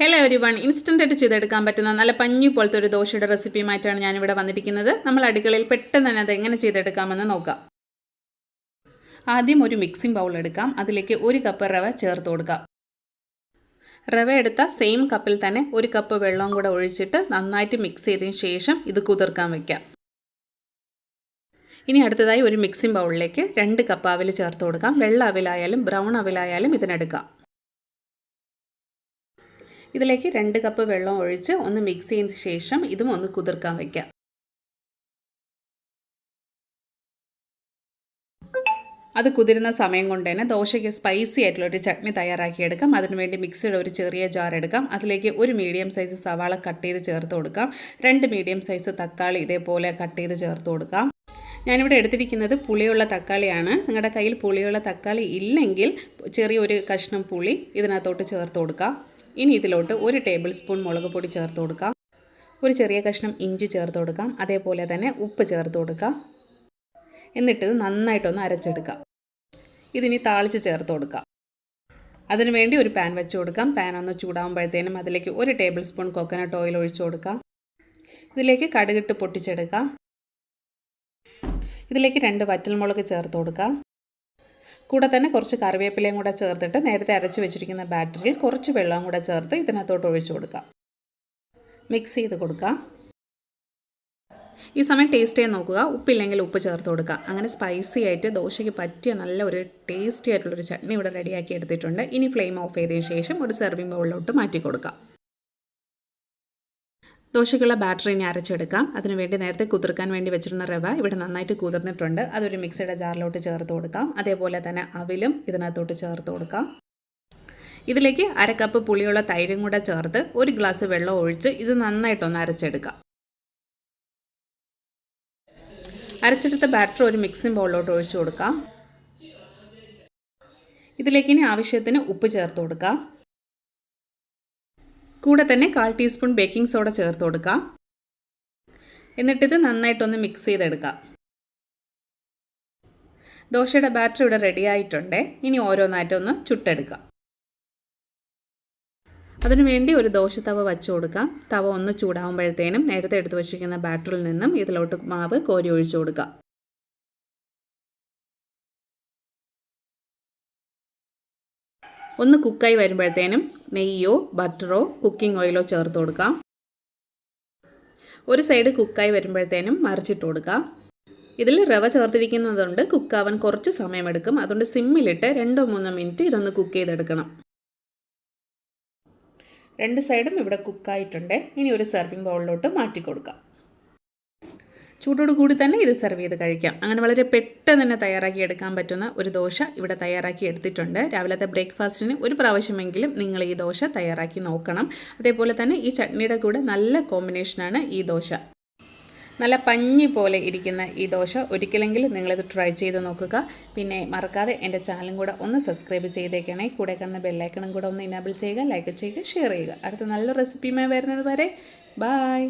Hello every one ഇൻസ്റ്റന്റായിട്ട് ചെയ്തെടുക്കാൻ പറ്റുന്ന നല്ല പഞ്ഞി പോലത്തെ ഒരു ദോശയുടെ റെസിപ്പിയുമായിട്ടാണ് ഞാനിവിടെ വന്നിരിക്കുന്നത്. നമ്മൾ അടുക്കളയിൽ പെട്ടെന്ന് തന്നെ അത് എങ്ങനെ ചെയ്തെടുക്കാമെന്ന് നോക്കാം. ആദ്യം ഒരു മിക്സിംഗ് ബൗൾ എടുക്കാം. അതിലേക്ക് ഒരു കപ്പ് റവ ചേർത്ത് കൊടുക്കാം. റവ എടുത്ത സെയിം കപ്പിൽ തന്നെ ഒരു കപ്പ് വെള്ളവും കൂടെ ഒഴിച്ചിട്ട് നന്നായിട്ട് മിക്സ് ചെയ്തതിന് ശേഷം ഇത് കുതിർക്കാൻ വയ്ക്കാം ഇനി അടുത്തതായി ഒരു മിക്സിംഗ് ബൗളിലേക്ക് രണ്ട് കപ്പ് അവിൽ ചേർത്ത് കൊടുക്കാം. വെള്ള അവിലായാലും ബ്രൗൺ അവിലായാലും ഇതിനെടുക്കാം. ഇതിലേക്ക് രണ്ട് കപ്പ് വെള്ളം ഒഴിച്ച് ഒന്ന് മിക്സ് ചെയ്തതിന് ശേഷം ഇതും ഒന്ന് കുതിർക്കാൻ വയ്ക്കാം അത് കുതിരുന്ന സമയം കൊണ്ട് തന്നെ ദോശയ്ക്ക് സ്പൈസി ആയിട്ടുള്ള ഒരു ചട്നി തയ്യാറാക്കിയെടുക്കാം അതിനുവേണ്ടി മിക്സിയുടെ ഒരു ചെറിയ ജാർ എടുക്കാം. അതിലേക്ക് ഒരു മീഡിയം സൈസ് സവാള കട്ട് ചെയ്ത് ചേർത്ത് കൊടുക്കാം. രണ്ട് മീഡിയം സൈസ് തക്കാളി ഇതേപോലെ കട്ട് ചെയ്ത് ചേർത്ത് കൊടുക്കാം. ഞാനിവിടെ എടുത്തിരിക്കുന്നത് പുളിയുള്ള തക്കാളിയാണ്. നിങ്ങളുടെ കയ്യിൽ പുളിയുള്ള തക്കാളി ഇല്ലെങ്കിൽ ചെറിയൊരു കഷ്ണം പുളി ഇതിനകത്തോട്ട് ചേർത്ത് കൊടുക്കാം. ഇനി ഇതിലോട്ട് ഒരു ടേബിൾ സ്പൂൺ മുളക് പൊടി ചേർത്ത് കൊടുക്കാം. ഒരു ചെറിയ കഷ്ണം ഇഞ്ചി ചേർത്ത് കൊടുക്കാം. അതേപോലെ തന്നെ ഉപ്പ് ചേർത്ത് കൊടുക്കാം. എന്നിട്ട് ഇത് നന്നായിട്ടൊന്ന് അരച്ചെടുക്കാം. ഇതിനി താളിച്ച് ചേർത്ത് കൊടുക്കാം. അതിനുവേണ്ടി ഒരു പാൻ വെച്ച് കൊടുക്കാം. പാൻ ഒന്ന് ചൂടാകുമ്പോഴത്തേനും അതിലേക്ക് ഒരു ടേബിൾ സ്പൂൺ കോക്കനട്ട് ഓയിൽ ഒഴിച്ചു കൊടുക്കാം. ഇതിലേക്ക് കടുകിട്ട് പൊട്ടിച്ചെടുക്കാം. ഇതിലേക്ക് രണ്ട് വറ്റൽമുളക് ചേർത്ത് കൊടുക്കാം. കൂടെ തന്നെ കുറച്ച് കറിവേപ്പിലയും കൂടെ ചേർത്തിട്ട് നേരത്തെ അരച്ച് വെച്ചിരിക്കുന്ന ബാറ്ററിൽ കുറച്ച് വെള്ളവും കൂടെ ചേർത്ത് ഇതിനകത്തോട്ട് ഒഴിച്ചു കൊടുക്കാം. മിക്സ് ചെയ്ത് കൊടുക്കാം. ഈ സമയം ടേസ്റ്റ് ചെയ്ത് നോക്കുക. ഉപ്പില്ലെങ്കിൽ ഉപ്പ് ചേർത്ത് കൊടുക്കുക അങ്ങനെ സ്പൈസി ആയിട്ട് ദോശയ്ക്ക് പറ്റിയ നല്ല ഒരു ടേസ്റ്റി ആയിട്ടുള്ളൊരു ചട്നി ഇവിടെ റെഡിയാക്കി എടുത്തിട്ടുണ്ട്. ഇനി ഫ്ലെയിം ഓഫ് ചെയ്തതിന് ശേഷം ഒരു സെർവിങ് ബൗളിലോട്ട് മാറ്റി കൊടുക്കാം. ദോശയ്ക്കുള്ള ബാറ്ററി ഇനി അരച്ചെടുക്കാം. അതിനുവേണ്ടി നേരത്തെ കുതിർക്കാൻ വേണ്ടി വെച്ചിരുന്ന റവ ഇവിടെ നന്നായിട്ട് കുതിർന്നിട്ടുണ്ട്. അതൊരു മിക്സിയുടെ ജാറിലോട്ട് ചേർത്ത് കൊടുക്കാം. അതേപോലെ തന്നെ അവിലും ഇതിനകത്തോട്ട് ചേർത്ത് കൊടുക്കാം. ഇതിലേക്ക് അര കപ്പ് പുളിയുള്ള തൈരും കൂടെ ചേർത്ത് ഒരു ഗ്ലാസ് വെള്ളം ഒഴിച്ച് ഇത് നന്നായിട്ടൊന്ന് അരച്ചെടുക്കാം. അരച്ചെടുത്ത ബാറ്റർ ഒരു മിക്സിംഗ് ബോളിലോട്ട് ഒഴിച്ചു കൊടുക്കാം. ഇതിലേക്ക് ഇനി ആവശ്യത്തിന് ഉപ്പ് ചേർത്ത് കൊടുക്കാം. കൂടെ തന്നെ കാൽ ടീസ്പൂൺ ബേക്കിംഗ് സോഡ ചേർത്ത് കൊടുക്കാം. എന്നിട്ടിത് നന്നായിട്ടൊന്ന് മിക്സ് ചെയ്തെടുക്കാം. ദോശയുടെ ബാറ്റർ ഇവിടെ റെഡി ആയിട്ടുണ്ട്. ഇനി ഓരോന്നായിട്ടൊന്ന് ചുട്ടെടുക്കാം. അതിനുവേണ്ടി ഒരു ദോശ തവ വച്ചു കൊടുക്കാം. തവ ഒന്ന് ചൂടാവുമ്പോഴത്തേനും നേരത്തെ എടുത്തു വെച്ചിരിക്കുന്ന ബാറ്ററിൽ നിന്നും ഇതിലോട്ട് മാവ് കോരി ഒഴിച്ചു കൊടുക്കാം. ഒന്ന് കുക്കായി വരുമ്പോഴത്തേനും നെയ്യോ ബട്ടറോ കുക്കിംഗ് ഓയിലോ ചേർത്ത് കൊടുക്കാം. ഒരു സൈഡ് കുക്കായി വരുമ്പോഴത്തേനും മറിച്ചിട്ട് കൊടുക്കാം. ഇതിൽ റവ ചേർത്തിരിക്കുന്നതുകൊണ്ട് കുക്കാവാൻ കുറച്ച് സമയമെടുക്കും. അതുകൊണ്ട് സിമ്മിലിട്ട് രണ്ടോ മൂന്നോ മിനിറ്റ് ഇതൊന്ന് കുക്ക് ചെയ്തെടുക്കണം. രണ്ട് സൈഡും ഇവിടെ കുക്കായിട്ടുണ്ട്. ഇനി ഒരു സെർവിങ് ബൗളിലോട്ട് മാറ്റി കൊടുക്കാം ചൂടോട് കൂടി തന്നെ ഇത് സെർവ് ചെയ്ത് കഴിക്കാം. അങ്ങനെ വളരെ പെട്ടെന്ന് തന്നെ തയ്യാറാക്കി എടുക്കാൻ പറ്റുന്ന ഒരു ദോശ ഇവിടെ തയ്യാറാക്കി എടുത്തിട്ടുണ്ട്. രാവിലത്തെ ബ്രേക്ക്ഫാസ്റ്റിന് ഒരു പ്രാവശ്യമെങ്കിലും നിങ്ങൾ ഈ ദോശ തയ്യാറാക്കി നോക്കണം. അതേപോലെ തന്നെ ഈ ചട്നിയുടെ കൂടെ നല്ല കോമ്പിനേഷനാണ് ഈ ദോശ. നല്ല പഞ്ഞി പോലെ ഇരിക്കുന്ന ഈ ദോശ ഒരിക്കലെങ്കിലും നിങ്ങളിത് ട്രൈ ചെയ്ത് നോക്കുക. പിന്നെ മറക്കാതെ എന്റെ ചാനലും കൂടെ ഒന്ന് സബ്സ്ക്രൈബ് ചെയ്തേക്കണേ. കൂടെ കാണുന്ന ബെല്ലൈക്കണും കൂടെ ഒന്ന് ഇനാബിൾ ചെയ്യുക ലൈക്ക് ചെയ്യുക ഷെയർ ചെയ്യുക. അടുത്ത നല്ല റെസിപ്പിയുമായി വരുന്നത് വരെ. ബായ്